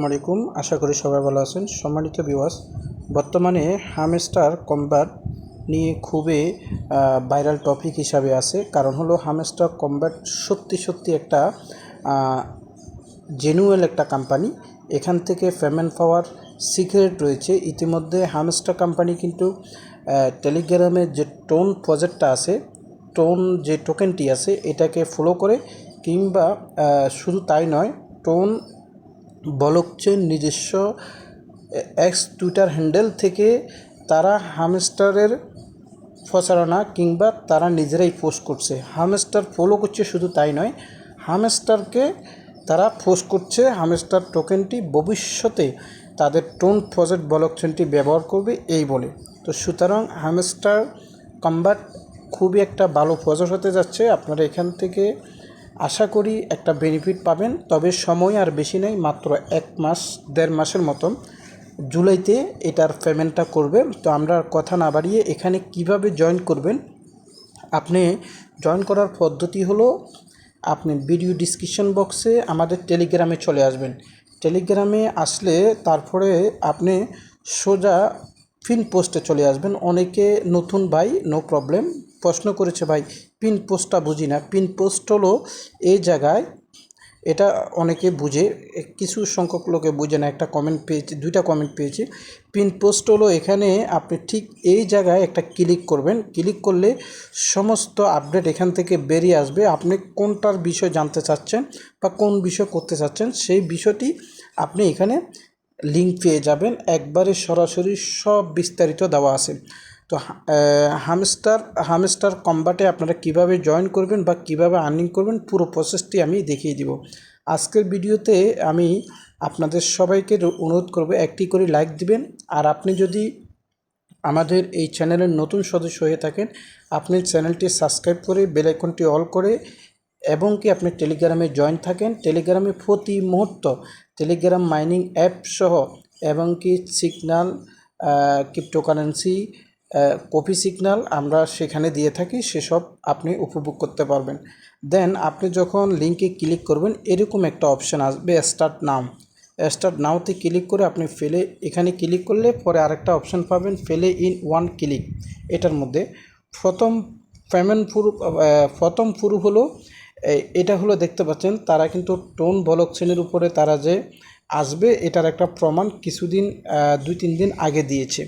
আসসালামু আলাইকুম। আশা করি সবাই ভালো আছেন। সম্মানিত বিওয়াস বর্তমানে হামস্টার কম্ব্যাট নিয়ে খুবই ভাইরাল টপিক হিসাবে আছে। কারণ হলো হামস্টার কম্ব্যাট সত্যি সত্যি একটা জেনুয়েল একটা কোম্পানি এখান থেকে পেমেন্ট পাওয়ার সিক্রেট রয়েছে। ইতিমধ্যে হামস্টার কোম্পানি কিন্তু টেলিগ্রামের যে টোন প্রজেক্টটা আছে টোন যে টোকেনটি আছে, এটাকে ফলো করে কিংবা শুধু তাই নয় টোন ব্লকচেন নিজস্ব এক্স টুইটার হ্যান্ডেল থেকে তারা হামস্টারের প্রচারণা কিংবা তারা নিজেরাই পোস্ট করছে। হামস্টার ফলো করছে শুধু তাই নয়, হামস্টারকে তারা পোস্ট করছে। হামস্টার টোকেনটি ভবিষ্যতে তাদের টোন প্রজেক্ট ব্লকচেনটি ব্যবহার করবে এই বলে। তো সুতরাং হামস্টার কম্বাট খুবই একটা ভালো প্রজেক্ট হতে যাচ্ছে। আপনারা এখান থেকে আশা করি একটা বেনিফিট পাবেন, তবে সময় আর বেশি নেই, মাত্র এক মাস, দেড় মাসের মতন। জুলাইতে এটার পেমেন্টটা করবে, তো আমরা কথা না বাড়িয়ে এখানে কীভাবে জয়েন করবেন? আপনি জয়েন করার পদ্ধতি হলো, আপনি ভিডিও ডিসক্রিপশন বক্সে আমাদের টেলিগ্রামে চলে আসবেন। টেলিগ্রামে আসলে তারপরে আপনি সোজা ফিন পোস্টে চলে আসবেন। অনেকে নতুন ভাই নো প্রবলেম প্রশ্ন করেছে ভাই, পিন পোস্টটা বুঝি না। পিন পোস্ট হলো এই জায়গায়, এটা অনেকে বুঝে কিছু সংখ্যক লোকে বুঝে না, একটা কমেন্ট পেয়েছি, দুইটা কমেন্ট পেয়েছি। পিন পোস্ট হলো এখানে আপনি ঠিক এই জায়গায় একটা ক্লিক করবেন। ক্লিক করলে সমস্ত আপডেট এখান থেকে বেরিয়ে আসবে। আপনি কোনটার বিষয় জানতে চাচ্ছেন বা কোন বিষয় করতে চাচ্ছেন, সেই বিষয়টি আপনি এখানে লিঙ্ক পেয়ে যাবেন। একবারে সরাসরি সব বিস্তারিত দেওয়া আছে। তো হামস্টার হামস্টার কম্বাটে আপনারা কীভাবে জয়েন করবেন বা কীভাবে আর্নিং করবেন, পুরো প্রসেসটি আমি দেখিয়ে দিব। আজকের ভিডিওতে আমি আপনাদের সবাইকে অনুরোধ করব, একটি করে লাইক দিবেন। আর আপনি যদি আমাদের এই চ্যানেলের নতুন সদস্য হয়ে থাকেন, আপনি চ্যানেলটি সাবস্ক্রাইব করে বেল আইকনটি অল করে এবং কি আপনি টেলিগ্রামে জয়েন থাকেন টেলিগ্রামে প্রতি মুহূর্ত টেলিগ্রাম মাইনিং অ্যাপ সহ এবং কি সিগনাল ক্রিপ্টোকারেন্সি কপি সিগনাল আমরা সেখানে দিয়ে থাকি, সেসব আপনি উপভোগ করতে পারবেন। দেন আপনি যখন লিঙ্কে ক্লিক করবেন, এরকম একটা অপশান আসবে স্টার্ট নাম স্টার্ট নাওতে ক্লিক করে আপনি ফেলে এখানে ক্লিক করলে পরে আরেকটা অপশান পাবেন ফেলে ইন ওয়ান ক্লিক এটার মধ্যে প্রথম পেমেন্ট প্রুফ প্রথম প্রুফ হলো এটা হলো দেখতে পাচ্ছেন, তারা কিন্তু টোন বলক শ্রেণির উপরে তারা যে আসবে, এটার একটা প্রমাণ কিছুদিন দুই তিন দিন আগে দিয়েছে।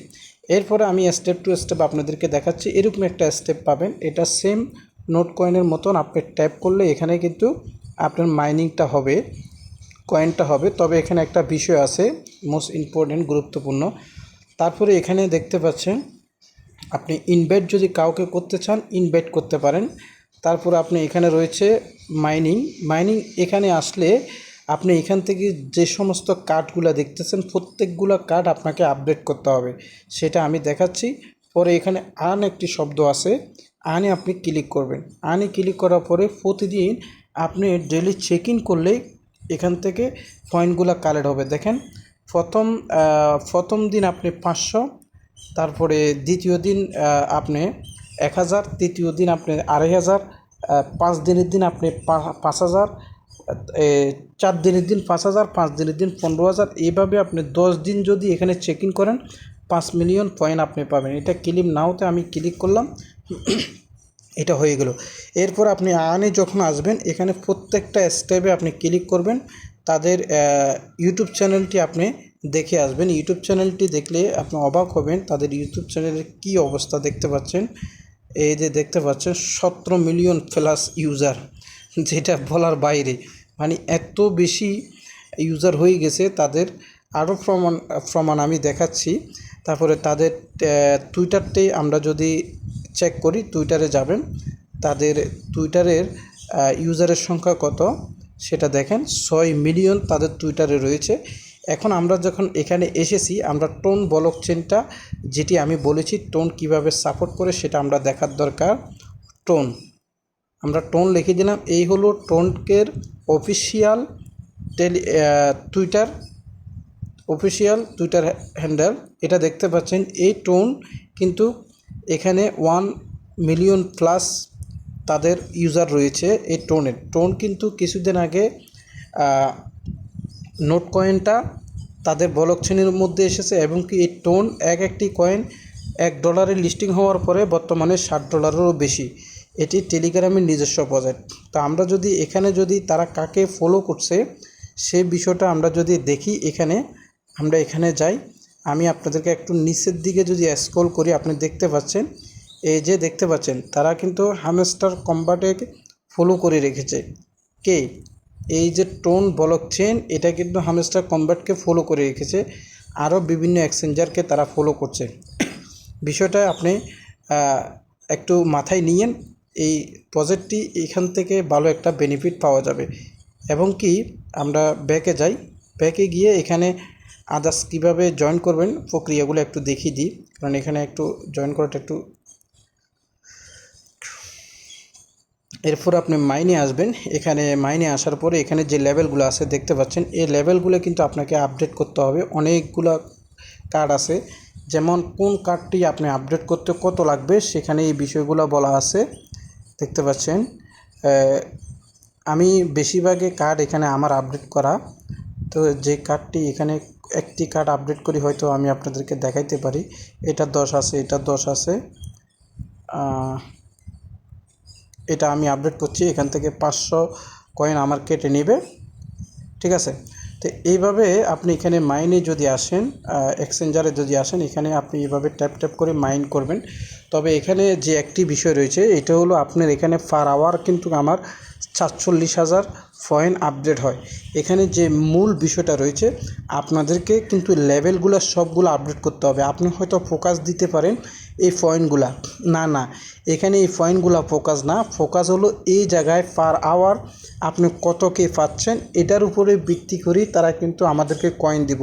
এরপরে আমি স্টেপ টু স্টেপ আপনাদেরকে দেখাচ্ছি। এরকম একটা স্টেপ পাবেন। এটা সেম নোট কয়েনের মতন আপনি ট্যাপ করলে এখানে কিন্তু আপনার মাইনিংটা হবে কয়েনটা হবে। তবে এখানে একটা বিষয় আছে মোস্ট ইম্পর্টেন্ট গুরুত্বপূর্ণ। তারপরে এখানে দেখতে পাচ্ছেন, আপনি ইনভাইট যদি কাউকে করতে চান ইনভাইট করতে পারেন। তারপর আপনি এখানে রয়েছে মাইনিং মাইনিং এখানে আসলে আপনি এখান থেকে যে সমস্ত কার্ডগুলো দেখতেছেন, প্রত্যেকগুলো কার্ড আপনাকে আপডেট করতে হবে। সেটা আমি দেখাচ্ছি। পরে এখানে আন একটি শব্দ আছে। আনে আপনি ক্লিক করবেন। আনে ক্লিক করার পরে প্রতিদিন আপনি ডেলি চেক ইন করলেই এখান থেকে পয়েন্টগুলো কালেক্ট হবে। দেখেন, প্রথম প্রথম দিন আপনি পাঁচশো, তারপরে দ্বিতীয় দিন আপনি এক হাজার, তৃতীয় দিন আপনি আড়াই হাজার পাঁচ দিনের দিন আপনি পাঁচ হাজার চার দিনের দিন পাঁচ হাজার, পাঁচ দিনের দিন পনেরো হাজার। এইভাবে আপনি দশ দিন যদি এখানে চেক ইন করেন, পাঁচ মিলিয়ন পয়েন্ট আপনি পাবেন। এটা ক্লিক নাওতে আমি ক্লিক করলাম। এটা হয়ে গেল। এরপর আপনি আনে যখন আসবেন, এখানে প্রত্যেকটা স্টেপে আপনি ক্লিক করবেন। তাদের ইউটিউব চ্যানেলটি আপনি দেখে আসবেন। ইউটিউব চ্যানেলটি দেখলে আপনি অবাক হবেন। তাদের ইউটিউব চ্যানেলের কী অবস্থা দেখতে পাচ্ছেন? এই যে দেখতে পাচ্ছেন, সতেরো মিলিয়ন প্লাস ইউজার যেটা বলার বাইরে। মানে এত বেশি ইউজার হয়ে গেছে, তাদের আরও প্রমাণ প্রমাণ আমি দেখাচ্ছি। তারপরে তাদের টুইটারটি আমরা যদি চেক করি টুইটারে যাবেন, তাদের টুইটারের ইউজারের সংখ্যা কত? সেটা দেখেন, ছয় মিলিয়ন তাদের টুইটারে রয়েছে। এখন আমরা যখন এখানে এসেছি, আমরা টোন ব্লক চেনটা যেটি আমি বলেছি টোন কীভাবে সাপোর্ট করে সেটা আমরা দেখার দরকার। টোন আমরা টোন লিখে দিলাম। এই হলো টোনকের অফিসিয়াল টেলি টুইটার, অফিসিয়াল টুইটার হ্যান্ডেল। এটা দেখতে পাচ্ছেন, এই টোন কিন্তু এখানে ওয়ান মিলিয়ন প্লাস তাদের ইউজার রয়েছে এই টোনের। টোন কিন্তু কিছুদিন আগে নোট কয়েনটা তাদের বলক শ্রেণির মধ্যে এসেছে এবং কি এই টোন এক একটি কয়েন এক ডলারের লিস্টিং হওয়ার পরে বর্তমানে ষাট ডলারেরও বেশি। এটি টেলিগ্রামের নিজস্ব প্রজেক্ট। তো আমরা যদি এখানে যদি তারা কাকে ফলো করছে, সে বিষয়টা আমরা যদি দেখি এখানে, আমরা এখানে যাই। আমি আপনাদেরকে একটু নিচের দিকে যদি স্ক্রল করি, আপনি দেখতে পাচ্ছেন, এই যে দেখতে পাচ্ছেন, তারা কিন্তু হামস্টার কম্বাটে ফলো করে রেখেছে। কে? এই যে টোন ব্লক চেন এটা কিন্তু হামস্টার কম্বাটকে ফলো করে রেখেছে। আরও বিভিন্ন এক্সচেঞ্জারকে তারা ফলো করছে। বিষয়টা আপনি একটু মাথায় নিয়েন। এই প্রজেক্টটি এখান থেকে ভালো একটা বেনিফিট পাওয়া যাবে। এবং কি আমরা ব্যাকে যাই। ব্যাকে গিয়ে এখানে আদার্স কীভাবে জয়েন করবেন প্রক্রিয়াগুলো একটু দেখিয়ে দিই। কারণ এখানে একটু জয়েন করাটা একটু এরপর আপনি মাইনে আসবেন। এখানে মাইনে আসার পরে এখানে যে লেভেলগুলো আছে দেখতে পাচ্ছেন, এই লেভেলগুলো কিন্তু আপনাকে আপডেট করতে হবে। অনেকগুলো কার্ড আছে। যেমন কোন কার্ডটি আপনি আপডেট করতে কত লাগবে সেখানে এই বিষয়গুলো বলা আছে। দেখতে পাচ্ছেন। আমি বেশিরভাগে কার্ড এখানে আমার আপডেট করা। তো যে কার্ডটি এখানে একটি কার্ড আপডেট করি, হয়তো আমি আপনাদেরকে দেখাইতে পারি। এটা দশ আছে, এটা দশ আছে। এটা আমি আপডেট করছি, এখান থেকে পাঁচশো কয়েন আমার কেটে নেবে। ঠিক আছে? তো এইভাবে আপনি এখানে মাইনে যদি আসেন এক্সচেঞ্জারে যদি আসেন, এখানে আপনি এইভাবে ট্যাপ ট্যাপ করে মাইন করবেন। তবে এখানে যে একটি বিষয় রয়েছে, এটা হলো আপনার এখানে পার আওয়ার কিন্তু আমার সাতচল্লিশ হাজার পয়েন্ট আপডেট হয়। এখানে যে মূল বিষয়টা রয়েছে, আপনাদেরকে কিন্তু লেভেলগুলো সবগুলো আপডেট করতে হবে। আপনি হয়তো ফোকাস দিতে পারেন এই পয়েন্টগুলা না না, এখানে এই পয়েন্টগুলো ফোকাস না। ফোকাস হলো এই জায়গায় পার আওয়ার আপনি কত কে পাচ্ছেন, এটার উপরে ভিত্তি করেই তারা কিন্তু আমাদেরকে কয়েন দিব।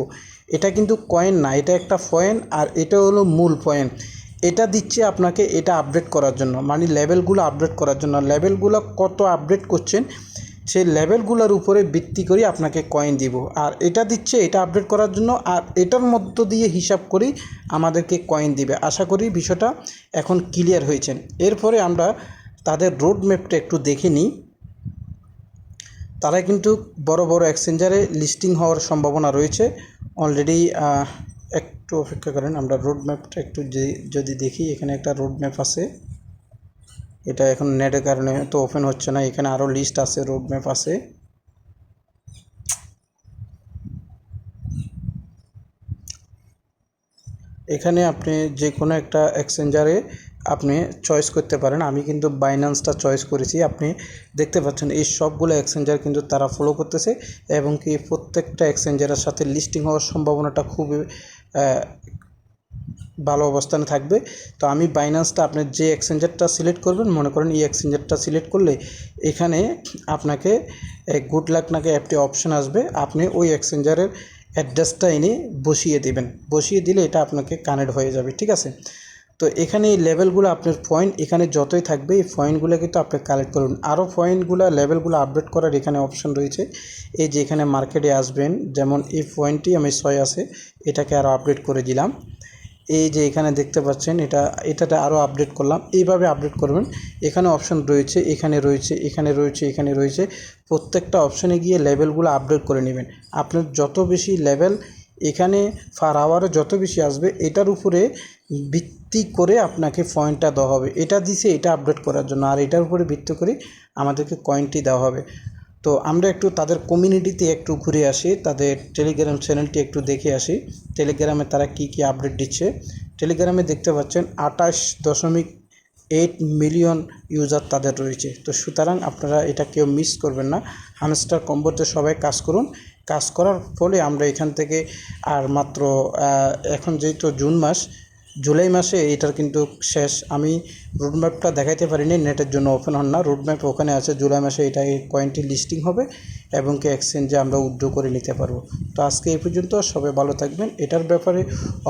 এটা কিন্তু কয়েন না, এটা একটা পয়েন্ট আর এটা হলো মূল পয়েন্ট এটা দিচ্ছে আপনাকে এটা আপডেট করার জন্য। মানে লেভেলগুলো আপডেট করার জন্য। লেভেলগুলো কত আপডেট করছেন, সেই লেভেলগুলোর উপরে ভিত্তি করে আপনাকে কয়েন দিব। আর এটা দিচ্ছে, এটা আপডেট করার জন্য। আর এটার মধ্য দিয়ে হিসাব করেই আমাদেরকে কয়েন দিবে। আশা করি বিষয়টা এখন ক্লিয়ার হয়েছেন এরপরে আমরা তাদের রোড ম্যাপটা একটু দেখে নিই। তারা কিন্তু বড় বড় এক্সচেঞ্জারে লিস্টিং হওয়ার সম্ভাবনা রয়েছে। অলরেডি একটু অপেক্ষা করেন, আমরা রোড ম্যাপটা একটু যদি দেখি, এখানে একটা রোড ম্যাপ আছে। এটা এখন নেটের কারণে তো ওপেন হচ্ছে না, এখানে আরও লিস্ট আছে রোড ম্যাপ আছে। এখানে আপনি যে কোনো একটা এক্সচেঞ্জারে আপনি চয়েস করতে পারেন। আমি কিন্তু বাইন্যান্সটা চয়েস করেছি। আপনি দেখতে পাচ্ছেন, এই সবগুলো এক্সচেঞ্জার কিন্তু তারা ফলো করতেছে এবং কি প্রত্যেকটা এক্সচেঞ্জারের সাথে লিস্টিং হওয়ার সম্ভাবনাটা খুবই ভালো অবস্থানে থাকবে। তো আমি বাইন্যান্সটা আপনার যে এক্সচেঞ্জারটা সিলেক্ট করবেন, মনে করেন এই এক্সচেঞ্জারটা সিলেক্ট করলে এখানে আপনাকে গুড লাক নাকি অ্যাপটি অপশন আসবে, আপনি ওই এক্সচেঞ্জারের অ্যাড্রেসটা এনে বসিয়ে দেবেন। বসিয়ে দিলে এটা আপনাকে কানেক্ট হয়ে যাবে, ঠিক আছে? তো এখানে এই লেভেলগুলো আপনার পয়েন্ট এখানে যতই থাকবে, এই পয়েন্টগুলো কিন্তু আপনি কালেক্ট করুন। আরও পয়েন্টগুলো লেভেলগুলো আপডেট করার এখানে অপশন রয়েছে। এই যে এখানে মার্কেটে আসবেন, যেমন এই পয়েন্টটি আমি ছয় আছে, এটাকে আরও আপডেট করে দিলাম। এই যে এখানে দেখতে পাচ্ছেন, এটা, এটাতে আরও আপডেট করলাম। এইভাবে আপডেট করবেন। এখানে অপশন রয়েছে, এখানে রয়েছে এখানে রয়েছে এখানে রয়েছে। প্রত্যেকটা অপশনে গিয়ে লেভেলগুলো আপডেট করে নেবেন। আপনার যত বেশি লেভেল এখানে ফার আওয়ারে যত বেশি আসবে, এটার উপরে ভিত্তি করে আপনাকে পয়েন্টটা দেওয়া হবে। এটা দিছে, এটা আপডেট করার জন্য। আর এটার উপরে ভিত্তি করে আমাদেরকে কয়েনটি দেওয়া হবে। তো আমরা একটু তাদের কমিউনিটিতে একটু ঘুরে আসি, তাদের টেলিগ্রাম চ্যানেলটি একটু দেখে আসি। টেলিগ্রামে তারা কি কি আপডেট দিচ্ছে? টেলিগ্রামে দেখতে পাচ্ছেন, আঠাশ দশমিক এইট মিলিয়ন ইউজার তাদের রয়েছে। তো সুতরাং আপনারা এটা কেউ মিস করবেন না। হামস্টার কম্বোতে সবাই কাজ করুন। কাজ করার ফলে আমরা এখান থেকে আর মাত্র এখন যেহেতু জুন মাস জুলাই মাসে এটার কিন্তু শেষ। আমি রুটম্যাপটা দেখাইতে পারিনি নেটের জন্য ওপেন হন না। রুটম্যাপ ওখানে আছে, জুলাই মাসে এটা কয়েনটি লিস্টিং হবে এবং কি এক্সচেঞ্জে আমরা উইথড্র করে নিতে পারব। তো আজকে এই পর্যন্ত, সবাই ভালো থাকবেন। এটার ব্যাপারে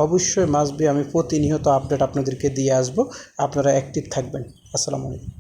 অবশ্যই মাসবি আমি প্রতিনিয়ত আপডেট আপনাদেরকে দিয়ে আসব। আপনারা অ্যাক্টিভ থাকবেন। আসসালামু আলাইকুম।